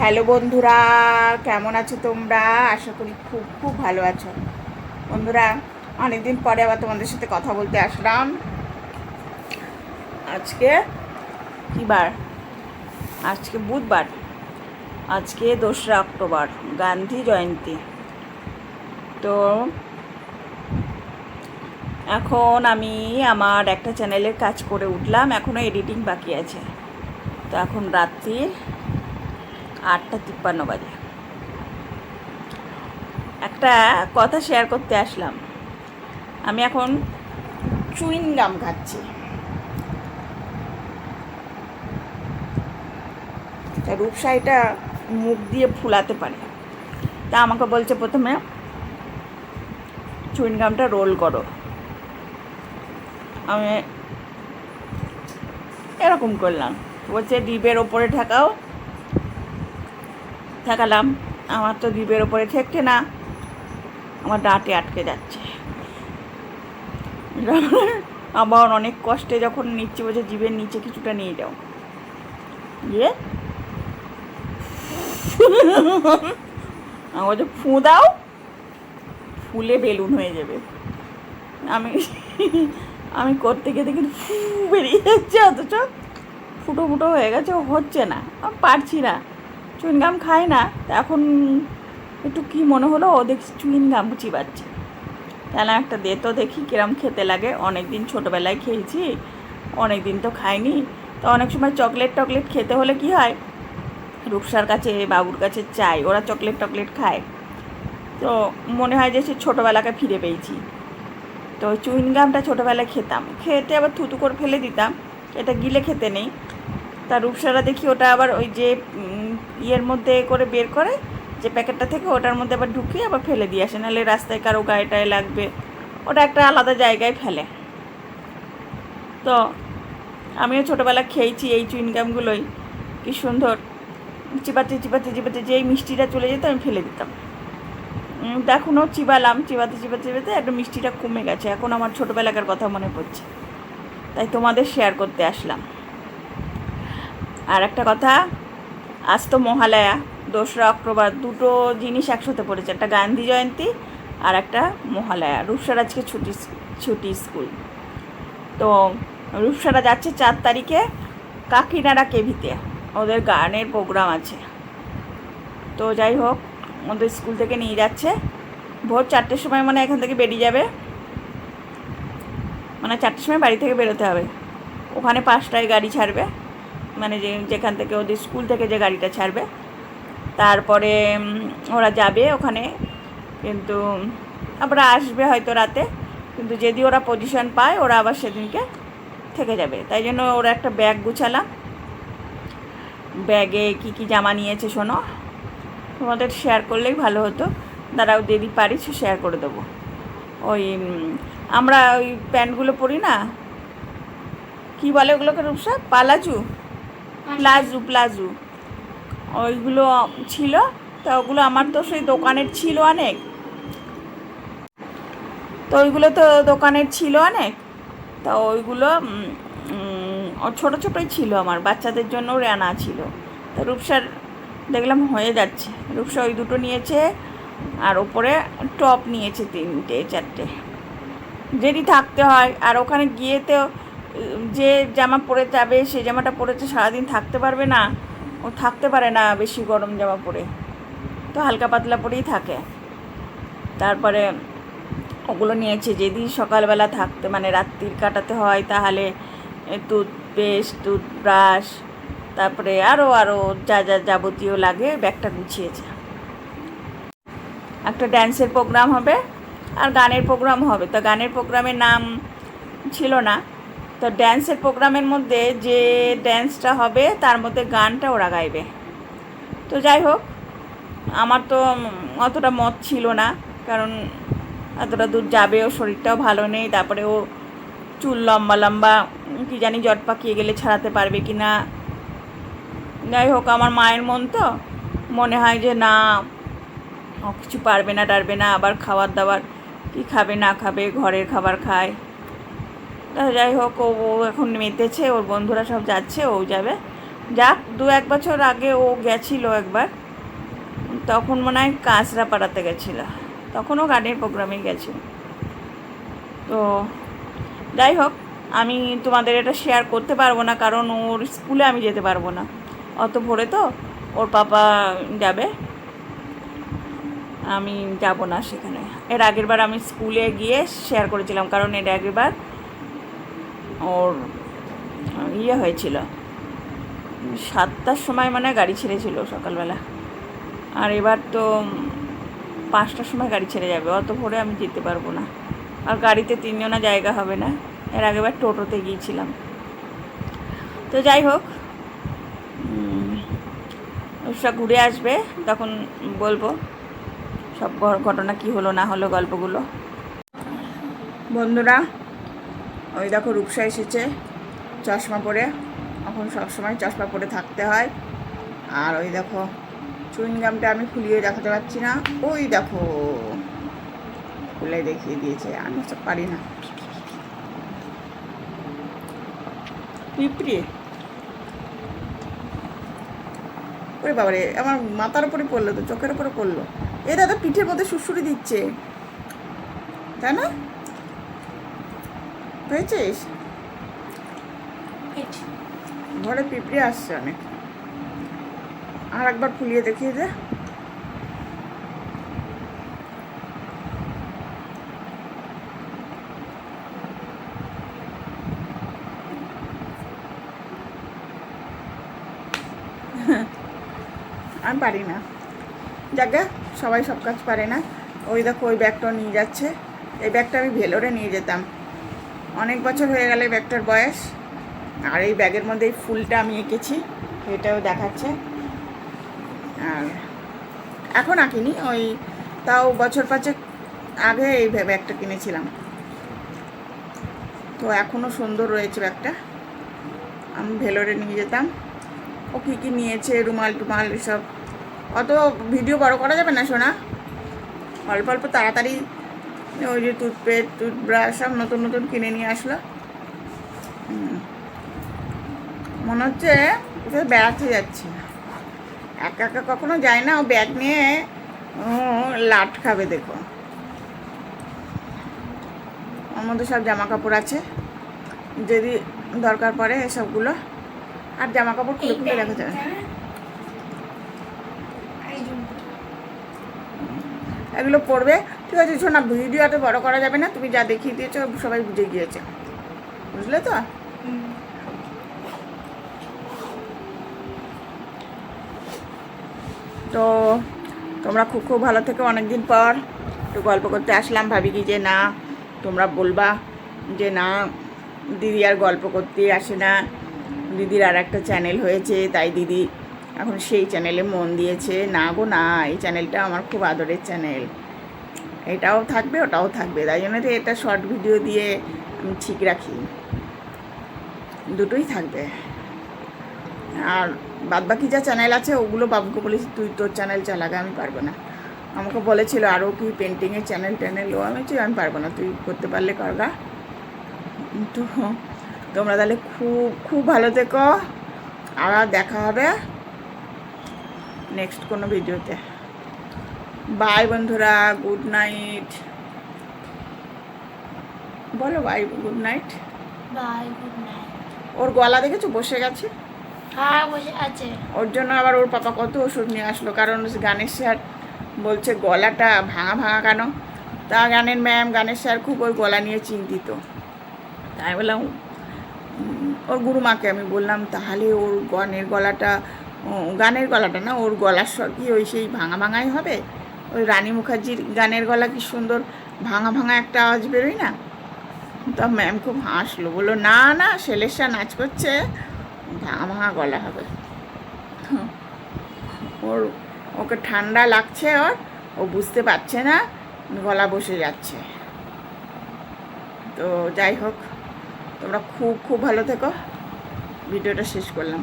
Hello বন্ধুরা, কেমন আছো তোমরা? আশা করি খুব খুব ভালো আছো। বন্ধুরা, অনেকদিন পরে আবার তোমাদের সাথে কথা বলতে আসলাম। আজকে কী বার? আজকে বুধবার। আজকে দোসরা অক্টোবর, গান্ধী জয়ন্তী। তো এখন আমি আমার একটা চ্যানেলের কাজ করে উঠলাম এখনও এডিটিং বাকি আছে। তো এখন রাত্রির আটটা তিপ্পান্ন বাজে। একটা কথা শেয়ার করতে আসলাম। আমি এখন চুইন গাম খাচ্ছি। তা রূপসাইটা মুখ দিয়ে ফুলাতে পারে। তা আমাকে বলছে প্রথমে, চুইন গামটা রোল করো। আমি এরকম করলাম। বলছে ডিবের ওপরে ঠেকাও ঠেকালাম আমার তো ডিবের ওপরে ঠেকছে না। আমার দাঁতে আটকে যাচ্ছে। আবার অনেক কষ্টে যখন নিচ্ছে বলছে, জিভের নিচে কিছুটা নিয়ে যাও। দিয়ে আমার বলছে, ফু দাও। ফুলে বেলুন হয়ে যাবে। আমি আমি করতে গিয়ে দেখি, ফু বেরিয়ে যাচ্ছে অথচ। ফুটো ফুটো হয়ে গেছে হচ্ছে না। আমি পারছি না। চুইনগাম খাই না এখন একটু কি মনে হলো, ও দেখছি চুইনগাম চিবাচ্ছে তাহলে একটা দে তো দেখি কিরম খেতে লাগে। অনেক দিন ছোটোবেলায় খেয়েছি অনেক দিন তো খাইনি। তো অনেক সময় চকলেট টকলেট খেতে হলে কি হয়, রূপসার কাছে, বাবুর কাছে চাই, ওরা চকলেট টকলেট খায়। তো মনে হয় যে সে ছোটোবেলাকে ফিরে পেয়েছি। তো চুইনগামটা ছোটোবেলায় খেতাম। খেতে আবার থুতু করে ফেলে দিতাম। এটা গিলে খেতে নেই। তা রূপসারা দেখি ওটা আবার ওই যে ইয়ের মধ্যে করে বের করে, যে প্যাকেটটা থেকে ওটার মধ্যে আবার ঢুকিয়ে আবার ফেলে দিয়ে আসে। নাহলে রাস্তায় কারও গায়ে টায়ে লাগবে। ওটা একটা আলাদা জায়গায় ফেলে। তো আমিও ছোটোবেলা খেয়েছি এই চুইনগামগুলোই কি সুন্দর। চিবাতে চিবাতে চিবাতে যেই মিষ্টিটা চলে যেত আমি ফেলে দিতাম। এখনও চিবালাম। চিবাতে চিবাতে চিবাতে একটা মিষ্টিটা কমে গেছে। এখন আমার ছোটোবেলাকার কথা মনে পড়ছে। তাই তোমাদের শেয়ার করতে আসলাম। আর একটা কথা আজ তো মহালয়া, দোসরা, অক্টোবর, দুটো জিনিস একসাথে পড়েছে, একটা গান্ধী জয়ন্তী আর একটা মহালয়া রূপসার আজকে ছুটি ছুটি স্কুল। তো রূপসারা যাচ্ছে চার তারিখে কাকিনাড়া কেভিতে, ওদের গানের প্রোগ্রাম আছে। তো যাই হোক, ওদের স্কুল থেকে নিয়ে যাচ্ছে। ভোর চারটের সময় মানে এখান থেকে বেরিয়ে যাবে। মানে চারটের সময় বাড়ি থেকে বেরোতে হবে। ওখানে পাঁচটায় গাড়ি ছাড়বে। মানে যে যেখান থেকে ওদের স্কুল থেকে যে গাড়িটা ছাড়বে, তারপরে ওরা যাবে ওখানে, কিন্তু আবার আসবে হয়তো রাতে, কিন্তু যদি ওরা পজিশন পায়, ওরা আবার সেদিনকে থেকে যাবে। তাই জন্য ওরা একটা ব্যাগ গুছালাম। ব্যাগে কি কি জামা নিয়েছে শোনো? তোমাদের শেয়ার করলেই ভালো হতো। দাঁড়াও, যদি পারিস শেয়ার করে দেবো। ওই আমরা ওই প্যান্টগুলো পরি না? কি বলে ওগুলোকে রূপসা? পালাজু palazzo palazzo. ওইগুলো ছিল তা ওগুলো আমার তো সেই দোকানের ছিল অনেক। তো ওইগুলো তো দোকানের ছিল অনেক। তা ওইগুলো ছোটো ছোটোই ছিল আমার বাচ্চাদের জন্য আনা ছিল। তো রূপসার দেখলাম হয়ে যাচ্ছে। রূপসা ওই দুটো নিয়েছে আর ওপরে টপ নিয়েছে তিনটে চারটে। যদি থাকতে হয় আর ওখানে গিয়ে তো উম, যে জামা পরে যাবে সেই জামাটা পরেছে সারাদিন থাকতে পারবে না। ও থাকতে পারে না বেশি গরম জামা পরে। তো হালকা পাতলা পরেই থাকে। তারপরে ওগুলো নিয়েছে যদি সকালবেলা থাকতে মানে রাত্রির কাটাতে হয়, তাহলে টুথপেস্ট টুথব্রাশ তারপরে আরও আরও যা যা যাবতীয় লাগে ব্যাগটা গুছিয়েছে একটা ড্যান্সের প্রোগ্রাম হবে, আর গানের প্রোগ্রাম হবে। তো গানের প্রোগ্রামের নাম ছিল না। তো ড্যান্সের প্রোগ্রামের মধ্যে যে ড্যান্সটা হবে, তার মধ্যে গানটা ওরা গাইবে। তো যাই হোক, আমার তো অতটা মত ছিল না, কারণ এতটা দূর যাবে ও শরীরটাও ভালো নেই, তারপরে ও চুল লম্বা লম্বা, কি জানি জট পাকিয়ে গেলে ছাড়াতে পারবে কি না। যাই হোক, আমার মায়ের মন তো, মনে হয় যে না কিছু পারবে না, টারবে না, আবার খাবার দাবার কি খাবে না খাবে, ঘরের খাবার খায়। যাই হোক, ও এখন মেতেছে, ওর বন্ধুরা সব যাচ্ছে, ও যাবে। যাক, দু এক বছর আগে ও গেছিল একবার, তখন মনে হয় কাঁচরা পাড়াতে গেছিল। তখনও গানের প্রোগ্রামে গেছিল তো যাই হোক, আমি তোমাদের এটা শেয়ার করতে পারব না, কারণ ওর স্কুলে আমি যেতে পারব না। অত ভোরে তো, ওর পাপা যাবে। আমি যাব না সেখানে। এর আগের বার আমি স্কুলে গিয়ে শেয়ার করেছিলাম, কারণ এর আগের বার ওর ইয়ে হয়েছিল। সাতটার সময় মানে গাড়ি ছেড়েছিল সকালবেলা। আর এবার তো পাঁচটার সময় গাড়ি ছেড়ে যাবে, অত ভোরে আমি যেতে পারব না। আর গাড়িতে তিনজনা জায়গা হবে না, এর আগেবার টোটোতে গিয়েছিলাম। তো যাই হোক সব ঘুরে আসবে, তখন বলব সব ঘটনা কি হলো না হলো গল্পগুলো। বন্ধুরা ওই দেখো রূপসা এসেছে, চশমা পরে। এখন সবসময় চশমা পরে থাকতে হয়। আর ওই দেখো, চুইংগামটা আমি খুলিয়ে দেখাতে পারছি না। ওই দেখো, খুলে দেখিয়ে দিয়েছে আমি সব পারি না। পিঁপড়ে। ওরে বাবারে, আমার মাথার উপরে পড়ল তো, চোখের উপরে পড়ল। এ দাদা পিঠের মধ্যে সুরসুরি দিচ্ছে। তাই না? পেয়েছিস? ঘরে পিঁপড়ে আসছে অনেক। আর একবার ফুলিয়ে দেখিয়ে দে। আমি পারি না। যাকে সবাই সব কাজ পারে না। ওই দেখো ওই ব্যাগটাও নিয়ে যাচ্ছে। এই ব্যাগটা আমি ভেলোরে নিয়ে যেতাম। অনেক বছর হয়ে গেলে ব্যাগটার বয়স। আর এই ব্যাগের মধ্যে এই ফুলটা আমি এঁকেছি, এটাও দেখাচ্ছে। আর এখন আঁকিনি, ওই তাও বছর পাঁচেক আগে এই ব্যাগটা কিনেছিলাম। তো এখনও সুন্দর রয়েছে ব্যাগটা আমি ভেলোরে নিয়ে যেতাম। ও কী কী নিয়েছে, রুমাল টুমাল এসব। অত ভিডিও বড় করা যাবে না শোনা অল্প অল্প তাড়াতাড়ি ওই যে টুথপেস্ট টুথব্রাশ সব নতুন নতুন কিনে নিয়ে আসলো। মনে হচ্ছে কোথাও বেড়াতে যাচ্ছে একা একা কখনো যায় না ও ব্যাগ নিয়ে ও লাট খাবে দেখো। ওর মধ্যে সব জামা কাপড় আছে। যদি দরকার পড়ে এসবগুলো আর জামা কাপড় খুলে খুলে রাখা যাবে এগুলো পড়বে ঠিক আছে, শোনা ভিডিও এত বড় করা যাবে না, তুমি যা দেখিয়ে দিয়েছ, সবাই বুঝে গিয়েছে। বুঝলে তো? তো তোমরা খুব খুব ভালো থেকো অনেকদিন পর। একটু গল্প করতে আসলাম, ভাবি কি যে না, তোমরা বলবা যে না, দিদি আর গল্প করতে আসে না। দিদির আর একটা চ্যানেল হয়েছে, তাই দিদি এখন সেই চ্যানেলে মন দিয়েছে। না গো, না, এই চ্যানেলটা আমার খুব আদরের চ্যানেল এটাও থাকবে, ওটাও থাকবে। তাই জন্য এটা শর্ট ভিডিও দিয়ে আমি ঠিক রাখি। দুটোই থাকবে। আর বাদবাকি যা চ্যানেল আছে, ওগুলো বাবুকে বলেছি, তুই তোর চ্যানেল চালাগে আমি পারব না। আমাকে বলেছিল আরও কি পেন্টিংয়ের চ্যানেল ট্যানেল ও, আমি আমি পারব না, তুই করতে পারলে করগা তো তোমরা তাহলে খুব খুব ভালো থেকো। আবার দেখা হবে নেক্সট কোনো ভিডিওতে বাই বন্ধুরা গুড নাইট। বলো bye good night. Bye good night. ওর গলা দেখেছ? বসে গেছে? হ্যাঁ বসে আছে। ওর জন্য আবার ওর পাপা কত ওষুধ নিয়ে আসলো কারণ গানের স্যার বলছে গলাটা ভাঙা ভাঙা কেন? তা গানের ম্যাম গানের স্যার খুব ওর গলা নিয়ে চিন্তিত। তাই বললাম ওর গুরুমাকে আমি বললাম তাহলে ওর গানের গলাটা গানের গলাটা না ওর গলার স্বর কি ওই সেই ভাঙা ভাঙাই হবে? ওই রানী মুখার্জির গানের গলা কি সুন্দর ভাঙা ভাঙা একটা আওয়াজ বেরোয় না? তা ম্যাম খুব হাসলো, বলল, না না সেলেসা নাচ করছে, ভাঙা ভাঙা গলা হবে। ওর, ওকে ঠান্ডা লাগছে ওর, ও বুঝতে পারছে না, গলা বসে যাচ্ছে। তো যাই হোক, তোমরা খুব খুব ভালো থেকো। ভিডিওটা শেষ করলাম।